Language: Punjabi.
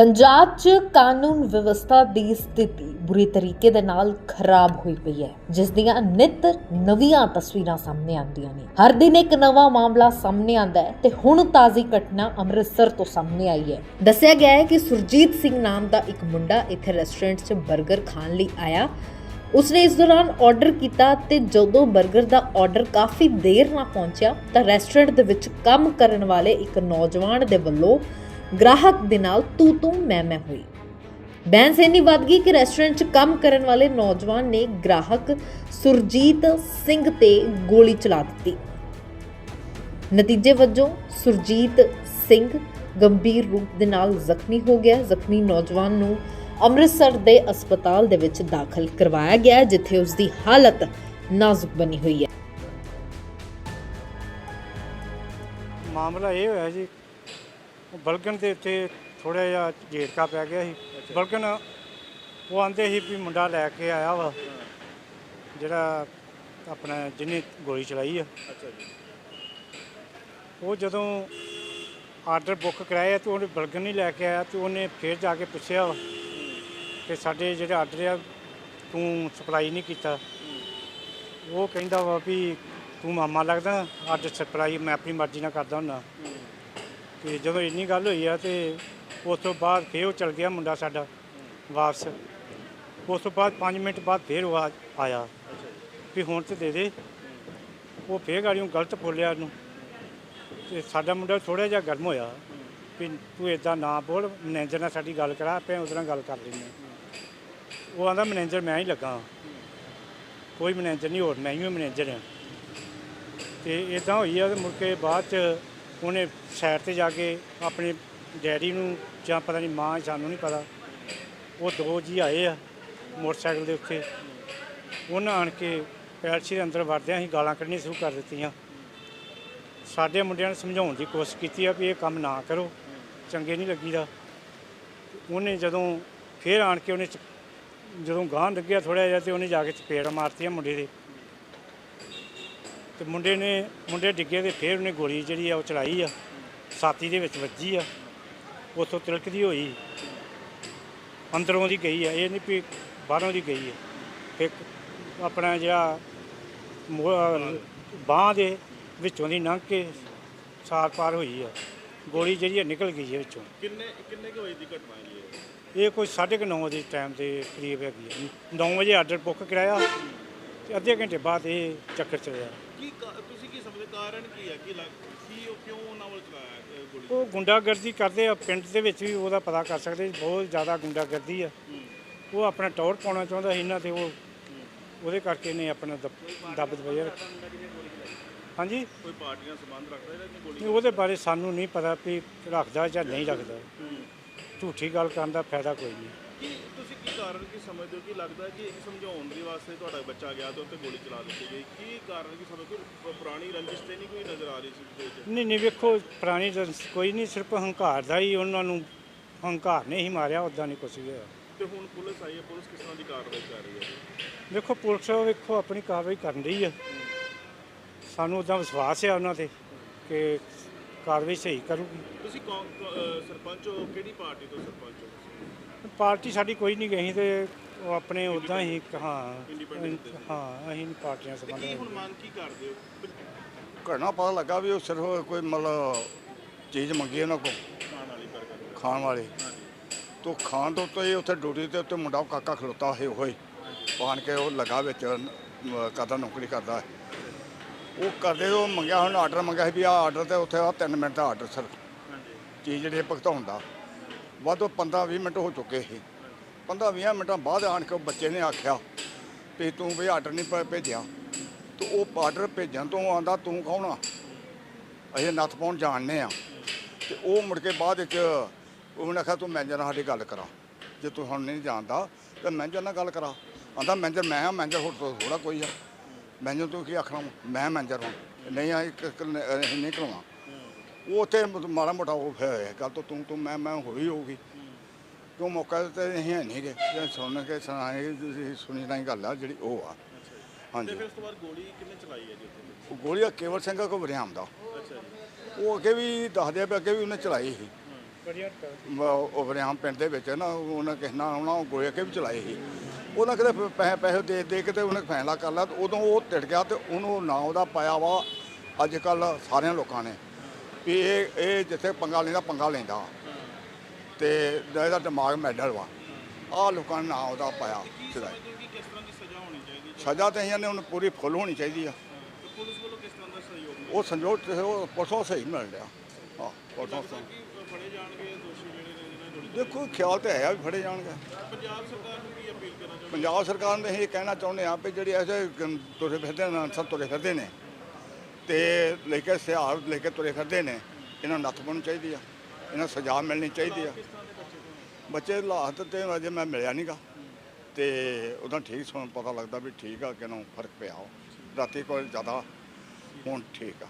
ਪੰਜਾਬ 'ਚ ਕਾਨੂੰਨ ਵਿਵਸਥਾ ਦੀ ਸਥਿਤੀ ਬੁਰੀ ਤਰੀਕੇ ਦੇ ਨਾਲ ਖਰਾਬ ਹੋਈ ਪਈ ਹੈ, ਜਿਸ ਦੀਆਂ ਨਿਤ ਨਵੀਆਂ ਤਸਵੀਰਾਂ ਸਾਹਮਣੇ ਆਉਂਦੀਆਂ ਨੇ। ਹਰ ਦਿਨ ਇੱਕ ਨਵਾਂ ਮਾਮਲਾ ਸਾਹਮਣੇ ਆਉਂਦਾ ਹੈ ਤੇ ਹੁਣ ਤਾਜ਼ੀ ਘਟਨਾ ਅੰਮ੍ਰਿਤਸਰ ਤੋਂ ਸਾਹਮਣੇ ਆਈ ਹੈ। ਦੱਸਿਆ ਗਿਆ ਹੈ ਕਿ ਸੁਰਜੀਤ ਸਿੰਘ ਨਾਮ ਦਾ ਇੱਕ ਮੁੰਡਾ ਇੱਥੇ ਰੈਸਟੋਰੈਂਟ 'ਚ 버ਗਰ ਖਾਣ ਲਈ ਆਇਆ। ਉਸਨੇ ਇਸ ਦੌਰਾਨ ਆਰਡਰ ਕੀਤਾ ਤੇ ਜਦੋਂ 버ਗਰ ਦਾ ਆਰਡਰ ਕਾਫੀ ਦੇਰ ਨਾਲ ਪਹੁੰਚਿਆ, ਤਾਂ ਰੈਸਟੋਰੈਂਟ ਦੇ ਵਿੱਚ ਕੰਮ ਕਰਨ ਵਾਲੇ ਇੱਕ ਨੌਜਵਾਨ ਦੇ ਵੱਲੋਂ ਗ੍ਰਾਹਕ ਦੇ ਨਾਲ ਤੂ ਤੂ ਮੈਂ ਮੈਂ ਹੋਈ। ਬੈਂਸ ਇੰਨੀ ਵੱਧ ਗਈ ਕਿ ਰੈਸਟੋਰੈਂਟ 'ਚ ਕੰਮ ਕਰਨ ਵਾਲੇ ਨੌਜਵਾਨ ਨੇ ਗ੍ਰਾਹਕ ਸੁਰਜੀਤ ਸਿੰਘ ਤੇ ਗੋਲੀ ਚਲਾ ਦਿੱਤੀ। ਨਤੀਜੇ ਵਜੋਂ ਸੁਰਜੀਤ ਸਿੰਘ ਗੰਭੀਰ ਰੂਪ ਦੇ ਨਾਲ ਜ਼ਖਮੀ ਹੋ ਗਿਆ। ਜ਼ਖਮੀ ਨੌਜਵਾਨ ਨੂੰ ਅੰਮ੍ਰਿਤਸਰ ਦੇ ਹਸਪਤਾਲ ਦੇ ਵਿੱਚ ਦਾਖਲ ਕਰਵਾਇਆ ਗਿਆ ਹੈ, ਜਿੱਥੇ ਉਸ ਦੀ ਹਾਲਤ ਨਾਜ਼ੁਕ ਬਣੀ ਹੋਈ ਹੈ। ਮਾਮਲਾ ਇਹ ਹੋਇਆ ਜੀ ਬਲਗਨ ਦੇ ਉੱਤੇ ਥੋੜਾ ਜਿਹਾ ਝੇੜਕਾ ਪੈ ਗਿਆ ਸੀ। ਬਲਗਨ ਉਹ ਆਂਦੇ ਸੀ ਵੀ ਮੁੰਡਾ ਲੈ ਕੇ ਆਇਆ ਵਾ ਜਿਹੜਾ ਆਪਣਾ ਜਿਹਨੇ ਗੋਲੀ ਚਲਾਈ ਆ। ਅੱਛਾ ਜੀ। ਉਹ ਜਦੋਂ ਆਰਡਰ ਬੁੱਕ ਕਰਾਇਆ ਤੇ ਉਹਨੇ ਬਲਗਨ ਨਹੀਂ ਲੈ ਕੇ ਆਇਆ ਤੇ ਉਹਨੇ ਫੇਰ ਜਾ ਕੇ ਪੁੱਛਿਆ ਵਾ ਕਿ ਸਾਡੇ ਜਿਹੜੇ ਆਰਡਰ ਆ ਤੂੰ ਸਪਲਾਈ ਨਹੀਂ ਕੀਤਾ। ਉਹ ਕਹਿੰਦਾ ਵਾ ਵੀ ਤੂੰ ਮਾਮਾ ਲੱਗਦਾ ਆਰਡਰ ਸਪਲਾਈ ਮੈਂ ਆਪਣੀ ਮਰਜ਼ੀ ਨਾਲ ਕਰਦਾ ਹੁੰਦਾ। ਤੇ ਜਦੋਂ ਇੰਨੀ ਗੱਲ ਹੋਈ ਆ ਤੇ ਉਸ ਤੋਂ ਬਾਅਦ ਫੇਰ ਉਹ ਚਲ ਗਿਆ ਮੁੰਡਾ ਸਾਡਾ ਵਾਪਸ। ਉਸ ਤੋਂ ਬਾਅਦ 5 ਮਿੰਟ ਬਾਅਦ ਫੇਰ ਉਹ ਆ- ਆਇਆ। ਵੀ ਹੁਣ ਤੇ ਦੇ ਦੇ। ਉਹ ਫੇਰ ਗਾੜੀਆਂ ਗਲਤ ਬੋਲਿਆ ਉਹਨੂੰ। ਤੇ ਸਾਡਾ ਮੁੰਡਾ ਥੋੜਾ ਜਿਹਾ ਗਰਮ ਹੋਇਆ। ਵੀ ਤੂੰ ਇਦਾਂ ਨਾ ਬੋਲ, ਮੈਨੇਜਰ ਨਾਲ ਸਾਡੀ ਗੱਲ ਕਰਾ, ਆਪੇ ਉਹਦੇ ਨਾਲ ਗੱਲ ਕਰ ਲੈਂਦੇ ਹਾਂ। ਉਹ ਆਂਦਾ, ਮੈਨੇਜਰ, ਮੈਂ ਹੀ ਲੱਗਾ ਕੋਈ ਮੈਨੇਜਰ ਨਹੀਂ, ਹੋਰ ਮੈਂ ਹੀ ਮੈਨੇਜਰ ਹਾਂ। ਤੇ ਇਦਾਂ ਹੋਈ ਆ ਤੇ ਮੁੜ ਕੇ ਬਾਅਦ ਚ ਉਹਨੇ ਸਾਈਡ ਤੇ ਜਾ ਕੇ ਆਪਣੇ ਡੈਡੀ ਨੂੰ ਜਾਂ ਪਤਾ ਨਹੀਂ ਮਾਂ ਸਾਨੂੰ ਨਹੀਂ ਪਤਾ। ਉਹ ਦੋ ਜੀ ਆਏ ਆ ਮੋਟਰਸਾਈਕਲ ਦੇ ਉੱਤੇ। ਉਹਨਾਂ ਆਣ ਕੇ ਪੈਲਸੀ ਦੇ ਅੰਦਰ ਵੜਦਿਆਂ ਹੀ ਗਾਲਾਂ ਕੱਢਣੀਆਂ ਸ਼ੁਰੂ ਕਰ ਦਿੱਤੀਆਂ। ਸਾਡੇ ਮੁੰਡਿਆਂ ਨੇ ਸਮਝਾਉਣ ਦੀ ਕੋਸ਼ਿਸ਼ ਕੀਤੀ ਆ ਵੀ ਇਹ ਕੰਮ ਨਾ ਕਰੋ, ਚੰਗੇ ਨਹੀਂ ਲੱਗੀਦਾ। ਉਹਨੇ ਜਦੋਂ ਫੇਰ ਆਣ ਕੇ ਉਹਨੇ ਜਦੋਂ ਗਾਂਹ ਲੱਗਿਆ ਥੋੜਾ ਜਿਹਾ ਤੇ ਉਹਨੇ ਜਾ ਕੇ ਚਪੇੜ ਮਾਰਤੀ ਆ ਮੁੰਡੇ ਦੇ। ਤੇ ਮੁੰਡੇ ਨੇ ਮੁੰਡੇ ਡਿੱਗੇ ਤੇ ਫੇਰ ਉਹਨੇ ਗੋਲੀ ਜਿਹੜੀ ਆ ਉਹ ਚਲਾਈ ਆ ਛਾਤੀ ਦੇ ਵਿੱਚ ਵੱਜੀ ਆ ਉੱਥੋਂ ਤਿਲਕਦੀ ਹੋਈ ਅੰਦਰੋਂ ਦੀ ਗਈ ਆ ਇਹ ਨਹੀਂ ਵੀ ਬਾਹਰੋਂ ਦੀ ਗਈ ਆ ਇੱਕ ਆਪਣਾ ਜਿਹੜਾ ਬਾਹ ਦੇ ਵਿੱਚੋਂ ਦੀ ਲੰਘ ਕੇ ਸਾਰ ਪਾਰ ਹੋਈ ਆ ਗੋਲੀ ਜਿਹੜੀ ਆ ਨਿਕਲ ਗਈ ਹੈ ਵਿੱਚੋਂ। ਕਿੰਨੇ ਕਿੰਨੇ ਕੁ ਵਜੇ ਦੀ ਘਟਨਾ ਹੈ ਜੀ ਇਹ? ਕੋਈ 9:30 ਦੇ ਟਾਈਮ ਦੇ ਕਰੀਬ ਹੈਗੀ ਆ। 9 ਵਜੇ ਆਰਡਰ ਬੁੱਕ ਕਰਾਇਆ ਤੇ ਅੱਧੇ ਘੰਟੇ ਬਾਅਦ ਇਹ ਚੱਕਰ ਚੱਲਿਆ। ਕੀ ਕਾ- ਤੁਸੀਂ ਕੀ ਸਮਝਦੇ? ਕਾਰਨ ਕੀ ਹੈ? ਕੀ ਲੱਗ ਕੀ ਉਹ ਕਿਉਂ ਉਹਨਾਂ ਵੱਲ ਚਲਾਇਆ ਇਹ ਗੋਲੀ ਉਹ ਗੁੰਡਾਗਰਦੀ ਕਰਦੇ ਆ ਪਿੰਡ ਦੇ ਵਿੱਚ ਵੀ ਉਹਦਾ ਪਤਾ ਕਰ ਸਕਦੇ ਬਹੁਤ ਜ਼ਿਆਦਾ ਗੁੰਡਾਗਰਦੀ ਆ। ਹੂੰ। ਉਹ ਆਪਣਾ ਟੌਰ ਪਾਉਣਾ ਚਾਹੁੰਦਾ ਸੀ ਇਹਨਾਂ ਤੇ ਉਹ ਉਹਦੇ ਕਰਕੇ ਨੇ ਆਪਣਾ ਦਬ- ਦਬ ਦਬਾਇਆ। ਰੱਖਿਆ। ਹਾਂਜੀ? ਕੋਈ ਪਾਰਟੀ ਨਾਲ ਸੰਬੰਧ ਰੱਖਦਾ ਜਿਹੜਾ ਇਹਨੇ ਗੋਲੀ ਨਹੀਂ, ਉਹਦੇ ਬਾਰੇ ਸਾਨੂੰ ਨਹੀਂ ਪਤਾ ਵੀ ਰੱਖਦਾ ਜਾਂ ਨਹੀਂ ਰੱਖਦਾ। ਝੂਠੀ ਗੱਲ ਕਰਨ ਦਾ ਫਾਇਦਾ ਕੋਈ ਨਹੀਂ। ਕੀ ਤੁਸੀਂ ਕੀ ਕਾਰਨ ਕੀ ਸਮਝਦੇ ਹੋ? ਕਿ ਲੱਗਦਾ ਹੈ ਕਿ ਇੱਕ ਸਮਝਾਉਣ ਦੇ ਵਾਸਤੇ ਤੁਹਾਡਾ ਬੱਚਾ ਗਿਆ ਤੇ ਉੱਤੇ ਗੋਲੀ ਚਲਾ ਦਿੱਤੀ ਗਈ? ਕੀ ਕਾਰਨ ਕੀ ਸਮਝਦੇ ਹੋ ਪੁਰਾਣੀ ਰੰਜਿਸ਼ ਤੇ ਨਹੀਂ ਕੋਈ ਨਜ਼ਰ ਆ ਰਹੀ ਸੀ ਉਹਦੇ ਵਿੱਚ? ਨਹੀਂ ਨਹੀਂ ਵੇਖੋ ਪੁਰਾਣੀ ਰੰਸ ਕੋਈ ਨਹੀਂ ਸਿਰਫ ਹੰਕਾਰ ਦਾ ਹੀ ਉਹਨਾਂ ਨੂੰ ਹੰਕਾਰ ਨੇ ਹੀ ਮਾਰਿਆ ਉਦਾਂ ਨਹੀਂ ਵੀ ਹੋਇਆ। ਤੇ ਹੁਣ ਪੁਲਿਸ ਆਈ ਹੈ ਪੁਲਿਸ ਕਿਸ ਤਰ੍ਹਾਂ ਦੀ ਕਾਰਵਾਈ ਕਰ ਰਹੀ ਹੈ? ਵੇਖੋ ਪੁਲਿਸ ਵੇਖੋ ਆਪਣੀ ਕਾਰਵਾਈ ਕਰਨ ਰਹੀ ਆ ਸਾਨੂੰ ਉਦਾਂ ਵਿਸ਼ਵਾਸ ਹੈ ਉਹਨਾਂ ਤੇ ਕਿ ਕਾਰਵਾਈ ਸਹੀ ਕਰੂਗੀ। ਤੁਸੀਂ ਕੌਣ ਕੌ- ਅਹ ਸਰਪੰਚ ਹੋ ਕਿਹੜੀ ਪਾਰਟੀ ਤੋਂ ਸਰਪੰਚ ਹੋ? ਪਾਰਟੀ ਸਾਡੀ ਕੋਈ ਨਹੀਂ ਗਈ ਤੇ ਉਹ ਆਪਣੇ ਉਦਾਂ ਹੀ ਹਾਂ। ਹਾਂ ਅਸੀਂ ਨਹੀਂ ਪਾਰਟੀਆਂ ਸੰਬੰਧ ਕੀ ਹੁਣ। ਮੰਗ ਕੀ ਕਰਦੇ ਹੋ? ਘਟਨਾ ਪਤਾ ਲੱਗਾ ਵੀ ਉਹ ਸਿਰਫ ਕੋਈ ਮਤਲਬ ਚੀਜ਼ ਮੰਗੀ ਉਹਨਾਂ ਕੋਲ। ਖਾਣ ਵਾਲੀ ਤੋਂ ਖਾਣ ਤੋਂ ਉੱਤੇ ਹੀ ਉੱਥੇ ਡਿਊਟੀ ਤੇ ਉੱਤੇ ਮੁੰਡਾ ਕਾਕਾ ਖਲੋਤਾ ਹੋਏ ਹੋਏ ਪਾਣ ਕੇ ਉਹ ਲਗਾ ਵਿੱਚ ਕਰਦਾ ਨੌਕਰੀ ਕਰਦਾ। ਉਹ ਕਰਦੇ ਉਹ ਮੰਗਿਆ ਹੁਣ ਆਰਡਰ ਮੰਗਿਆ ਸੀ ਵੀ ਆਹ ਆਰਡਰ ਤੇ ਉੱਥੇ ਆ 3 ਮਿੰਟ ਦਾ ਆਰਡਰ ਸਰ ਚੀਜ਼ ਜਿਹੜੀ ਭੁਗਤਾਉਣ ਦਾ। ਵੱਧ 15 20 ਮਿੰਟ ਹੋ ਚੁੱਕੇ ਸੀ। 15 20 ਮਿੰਟਾਂ ਬਾਅਦ ਆਣ ਕੇ ਉਹ ਬੱਚੇ ਨੇ ਆਖਿਆ ਵੀ ਤੂੰ ਵੀ ਆਰਡਰ ਨਹੀਂ ਭੇਜਿਆ। ਤੇ ਉਹ ਆਰਡਰ ਭੇਜਣ ਤੋਂ ਆਂਦਾ, ਤੂੰ ਕੌਣ ਆ? ਅਸੀਂ ਨੱਥ ਪਾਉਣ ਜਾਣਨੇ ਆ ਤੇ ਉਹ ਮੁੜ ਕੇ ਬਾਅਦ ਵਿੱਚ ਉਹਨੇ ਆਖਿਆ, ਤੂੰ ਮੈਨੇਜਰ ਨਾਲ ਸਾਡੀ ਗੱਲ ਕਰਾ। ਜੇ ਤੂੰ ਹੁਣ ਨਹੀਂ ਜਾਣਦਾ, ਤਾਂ ਮੈਨੇਜਰ ਨਾਲ ਗੱਲ ਕਰਾ। ਆਂਦਾ ਮੈਨੇਜਰ ਮੈਂ ਆ ਮੈਨੇਜਰ ਹੋਰ ਤੋਂ ਥੋੜਾ ਕੋਈ ਆ। ਮੈਨੇਜਰ ਤੂੰ ਕੀ ਆਖਣਾ ਵਾ? ਮੈਂ ਮੈਨੇਜਰ ਹਾਂ। ਨਹੀਂ ਆ ਅਸੀਂ ਨਹੀਂ ਕਰਾਉਣਾ। ਉਹ ਉੱਥੇ ਮਾੜਾ ਮੋਟਾ ਉਹ ਫਿਰ ਗੱਲ ਤੋਂ ਤੂੰ ਤੂੰ ਮੈਂ ਮੈਂ ਹੋਈ ਹੋਊਗੀ। ਤੂੰ ਮੌਕਾ ਤੇ ਅਸੀਂ ਹੈ ਨਹੀਂ ਗੇ। ਜੇ ਸੁਣ ਕੇ ਸੁਣਾਏ ਤੁਸੀਂ ਸੁਣੀ ਨਹੀਂ ਗੱਲ ਆ ਜਿਹੜੀ ਉਹ ਆ। ਤੇ ਹਾਂਜੀ ਫਿਰ ਉਸ ਤੋਂ ਬਾਅਦ ਗੋਲੀ ਕਿੰਨੇ ਚਲਾਈ ਹੈ ਜੀ ਉੱਥੇ? ਉਹ ਗੋਲੀਆ ਕੇਵਲ ਸਿੰਘ ਕੋ ਵਰਿਆਮ ਦਾ। ਅੱਛਾ ਜੀ। ਉਹ ਅੱਗੇ ਵੀ ਦੱਸਦੇ ਆ ਵੀ ਅੱਗੇ ਵੀ ਉਹਨੇ ਚਲਾਈ ਸੀ। ਉਹ ਵਰਿਆਮ ਪਿੰਡ ਦੇ ਵਿੱਚ ਨਾ ਉਹਨਾਂ ਕਿਸੇ ਨਾਲ ਆਉਣਾ ਉਹ ਗੋਲੇ ਕੇ ਵੀ ਚਲਾਏ ਸੀ। ਉਹਨਾਂ ਕਿਤੇ ਪੈਸੇ ਪੈਸੇ ਦੇ ਦੇ ਕੇ ਤੇ ਉਹਨੇ ਫੈਸਲਾ ਕਰ ਲਿਆ ਤੇ ਉਦੋਂ ਉਹ ਟਿੜ ਗਿਆ ਤੇ ਉਹਨੂੰ ਨਾਂ ਉਹਦਾ ਪਾਇਆ ਵਾ। ਅੱਜ ਕੱਲ ਸਾਰਿਆਂ ਲੋਕਾਂ ਨੇ। ਵੀ ਇਹ ਇਹ ਜਿੱਥੇ ਪੰਗਾ ਲੈਂਦਾ ਪੰਗਾ ਲੈਂਦਾ। ਤੇ ਇਹਦਾ ਦਿਮਾਗ ਮੈਡਲ ਵਾ। ਆਹ ਲੋਕਾਂ ਨੇ ਨਾਂ ਉਹਦਾ ਪਾਇਆ ਸਿੱਧਾ ਸਜ਼ਾ ਹੋਣੀ ਚਾਹੀਦੀ ਹੈ ਤੇ ਇਹਨਾਂ ਨੇ ਉਹਨੂੰ ਪੂਰੀ ਫੁੱਲ ਹੋਣੀ ਚਾਹੀਦੀ ਆ। ਪੁਲਿਸ ਵੱਲੋਂ ਕਿਸ ਤਰ੍ਹਾਂ ਦਾ ਸਹਿਯੋਗ ਉਹ ਸੰਜੋਗ ਤੇ ਉਹ ਪਰਸੋਂ ਸਹੀ ਮਿਲ ਰਿਹਾ। ਹਾਂ, ਪਰਸੋਂ ਫੜੇ ਜਾਣਗੇ ਦੋਸ਼ੀ ਜਿਹੜੇ ਨੇ ਦੇਖੋ, ਖਿਆਲ ਤੇ ਹੈ ਵੀ ਫੜੇ ਜਾਣਗੇ। ਪੰਜਾਬ ਸਰਕਾਰ ਨੂੰ ਕੀ ਅਪੀਲ ਕਰਨਾ ਚਾਹੁੰਦੇ? ਪੰਜਾਬ ਸਰਕਾਰ ਨੂੰ ਅਸੀਂ ਇਹ ਕਹਿਣਾ ਚਾਹੁੰਦੇ ਹਾਂ ਵੀ ਜਿਹੜੇ ਐਸੇ ਤੁਰੇ ਫਿਰਦੇ ਨੇ, ਅਨਸਰ ਤੁਰੇ ਫਿਰਦੇ ਨੇ। ਤੇ ਲੈ ਕੇ ਸਿਹਾਰ ਲੈ ਕੇ ਤੁਰੇ ਫਿਰਦੇ ਨੇ। ਇਹਨਾਂ ਨੂੰ ਨੱਥ ਪਾਉਣੀ ਚਾਹੀਦੀ ਆ। ਇਹਨਾਂ ਨੂੰ ਸਜ਼ਾ ਮਿਲਣੀ ਚਾਹੀਦੀ ਆ। ਬੱਚੇ ਹਾਲਾਤ ਤੇ ਅਜੇ ਮੈਂ ਮਿਲਿਆ ਨਹੀਂਗਾ ਤੇ ਉਹਦਾ ਠੀਕ ਸੁਣ ਪਤਾ ਲੱਗਦਾ ਵੀ ਠੀਕ ਆ ਕਿ ਫ਼ਰਕ ਪਿਆ ਵਾ। ਰਾਤੀ ਕੋਲ ਜ਼ਿਆਦਾ ਹੁਣ ਠੀਕ ਆ।